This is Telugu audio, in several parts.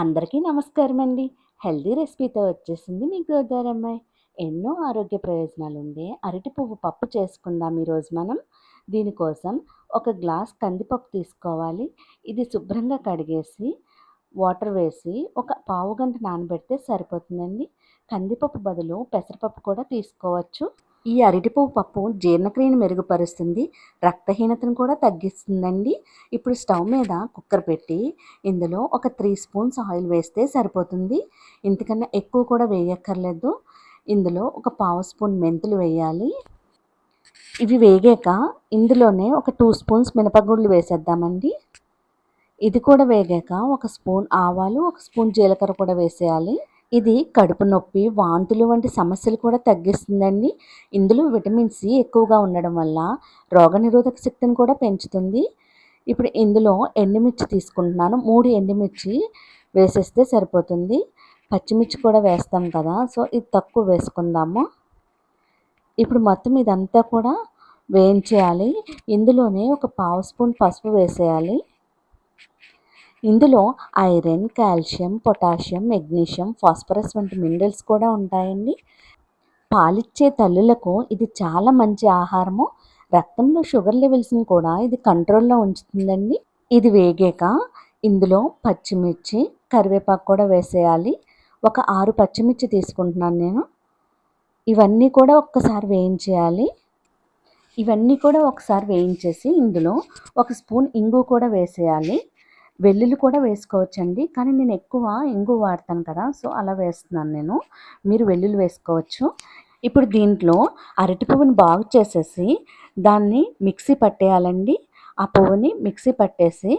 అందరికీ నమస్కారం అండి హెల్దీ రెసిపీతో వచ్చేసింది మీ గోదారమ్మాయి. ఎన్నో ఆరోగ్య ప్రయోజనాలు ఉండే అరటి పువ్వు పప్పు చేసుకుందాం ఈరోజు మనం. దీనికోసం ఒక గ్లాస్ కందిపప్పు తీసుకోవాలి. ఇది శుభ్రంగా కడిగేసి వాటర్ వేసి ఒక పావు గంట నానబెడితే సరిపోతుందండి. కందిపప్పు బదులు పెసరపప్పు కూడా తీసుకోవచ్చు. ఈ అరటిపువ్వు పప్పు జీర్ణక్రియను మెరుగుపరుస్తుంది రక్తహీనతను కూడా తగ్గిస్తుందండి. ఇప్పుడు స్టవ్ మీద కుక్కర్ పెట్టి ఇందులో ఒక త్రీ స్పూన్స్ ఆయిల్ వేస్తే సరిపోతుంది. ఇంతకన్నా ఎక్కువ కూడా వేయక్కర్లేదు. ఇందులో ఒక పావు స్పూన్ మెంతులు వేయాలి. ఇవి వేగాక ఇందులోనే ఒక టూ స్పూన్స్ మినపగుళ్ళు వేసేద్దామండి. ఇది కూడా వేగాక ఒక స్పూన్ ఆవాలు ఒక స్పూన్ జీలకర్ర కూడా వేసేయాలి. ఇది కడుపు నొప్పి వాంతులు వంటి సమస్యలు కూడా తగ్గిస్తుందండి. ఇందులో విటమిన్ సి ఎక్కువగా ఉండడం వల్ల రోగనిరోధక శక్తిని కూడా పెంచుతుంది. ఇప్పుడు ఇందులో ఎండుమిర్చి తీసుకుంటున్నాను. మూడు ఎండుమిర్చి వేసేస్తే సరిపోతుంది. పచ్చిమిర్చి కూడా వేస్తాం కదా సో ఇది తక్కువ వేసుకుందాము. ఇప్పుడు మొత్తం ఇదంతా కూడా వేయించేయాలి. ఇందులోనే ఒక పావు స్పూన్ పసుపు వేసేయాలి. ఇందులో iron calcium potassium magnesium phosphorus వంటి మినరల్స్ కూడా ఉంటాయండి. పాలిచ్చే తల్లులకు ఇది చాలా మంచి ఆహారము. రక్తంలో షుగర్ లెవెల్స్ని కూడా ఇది కంట్రోల్లో ఉంచుతుందండి. ఇది వేగాక ఇందులో పచ్చిమిర్చి కరివేపాకు కూడా వేసేయాలి. ఒక ఆరు పచ్చిమిర్చి తీసుకుంటున్నాను నేను. ఇవన్నీ కూడా ఒక్కసారి వేయించేయాలి. ఇవన్నీ కూడా ఒకసారి వేయించేసి ఇందులో ఒక స్పూన్ ఇంగు కూడా వేసేయాలి. వెల్లుల్లి కూడా వేసుకోవచ్చండి. కానీ నేను ఎక్కువ ఇంగు వాడతాను కదా సో అలా వేస్తున్నాను నేను. మీరు వెల్లుల్లి వేసుకోవచ్చు. ఇప్పుడు దీంట్లో అరటి పువ్వుని బాగు చేసేసి దాన్ని మిక్సీ పట్టేయాలండి. ఆ పువ్వుని మిక్సీ పట్టేసి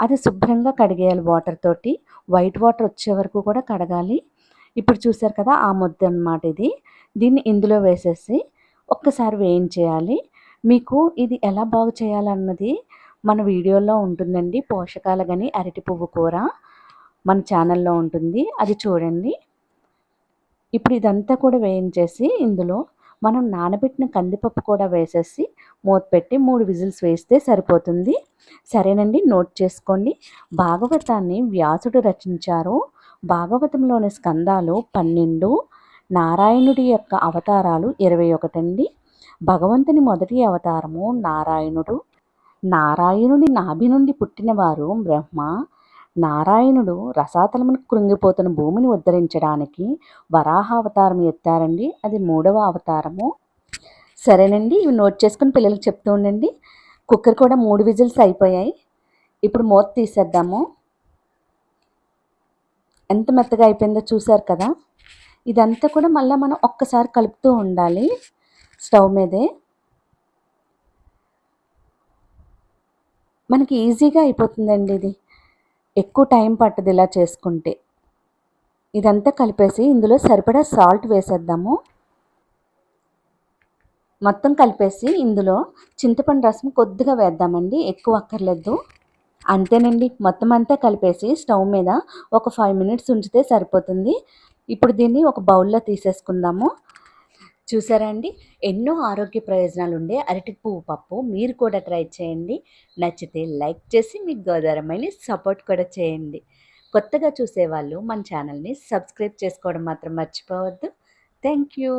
అది శుభ్రంగా కడిగేయాలి వాటర్ తోటి. వైట్ వాటర్ వచ్చే వరకు కూడా కడగాలి. ఇప్పుడు చూసారు కదా ఆ ముద్ద అనమాట ఇది. దీన్ని ఇందులో వేసేసి ఒక్కసారి వేయించేయాలి. మీకు ఇది ఎలా బాగు చేయాలన్నది మన వీడియోలో ఉంటుందండి పోషకాల గని అరటి పువ్వు కూర మన ఛానల్లో ఉంటుంది. అది చూడండి. ఇప్పుడు ఇదంతా కూడా వేయించేసి ఇందులో మనం నానబెట్టిన కందిపప్పు కూడా వేసేసి మూత పెట్టి మూడు విజిల్స్ వేస్తే సరిపోతుంది. సరేనండి నోట్ చేసుకోండి. భాగవతాన్ని వ్యాసుడు రచించారు. భాగవతంలోని స్కందాలు పన్నెండు నారాయణుడి యొక్క అవతారాలు ఇరవై ఒకటండి. భగవంతుని మొదటి అవతారము నారాయణుడు నారాయణుని నాభి నుండి పుట్టినవారు బ్రహ్మ. నారాయణుడు రసాతలమును కృంగిపోతున్న భూమిని ఉద్ధరించడానికి వరాహ అవతారం ఎత్తారండి. అది మూడవ అవతారము. సరేనండి ఇవి నోట్ చేసుకుని పిల్లలకు చెప్తూ ఉండండి. కుక్కర్ కూడా మూడు విజిల్స్ అయిపోయాయి. ఇప్పుడు మూత తీసేద్దాము. ఎంత మెత్తగా అయిపోయిందో చూసారు కదా? ఇదంతా కూడా మళ్ళీ మనం ఒక్కసారి కలుపుతూ ఉండాలి స్టవ్ మీదే. మనకి ఈజీగా అయిపోతుందండి ఇది. ఎక్కువ టైం పట్టదు ఇలా చేసుకుంటే. ఇదంతా కలిపేసి ఇందులో సరిపడా సాల్ట్ వేసేద్దాము. మొత్తం కలిపేసి ఇందులో చింతపండు రసం కొద్దిగా వేద్దామండి ఎక్కువ అక్కర్లేదు. అంతేనండి మొత్తం అంతా కలిపేసి స్టవ్ మీద ఒక ఫైవ్ మినిట్స్ ఉంచితే సరిపోతుంది. ఇప్పుడు దీన్ని ఒక బౌల్లో తీసేసుకుందాము. చూసారా అండి? ఎన్నో ఆరోగ్య ప్రయోజనాలు ఉండే అరటి పువ్వు పప్పు మీరు కూడా ట్రై చేయండి. నచ్చితే లైక్ చేసి మీకు గోదారమ్మని సపోర్ట్ కూడా చేయండి. కొత్తగా చూసేవాళ్ళు మన ఛానల్ని సబ్స్క్రైబ్ చేసుకోవడం మాత్రం మర్చిపోవద్దు. Thank you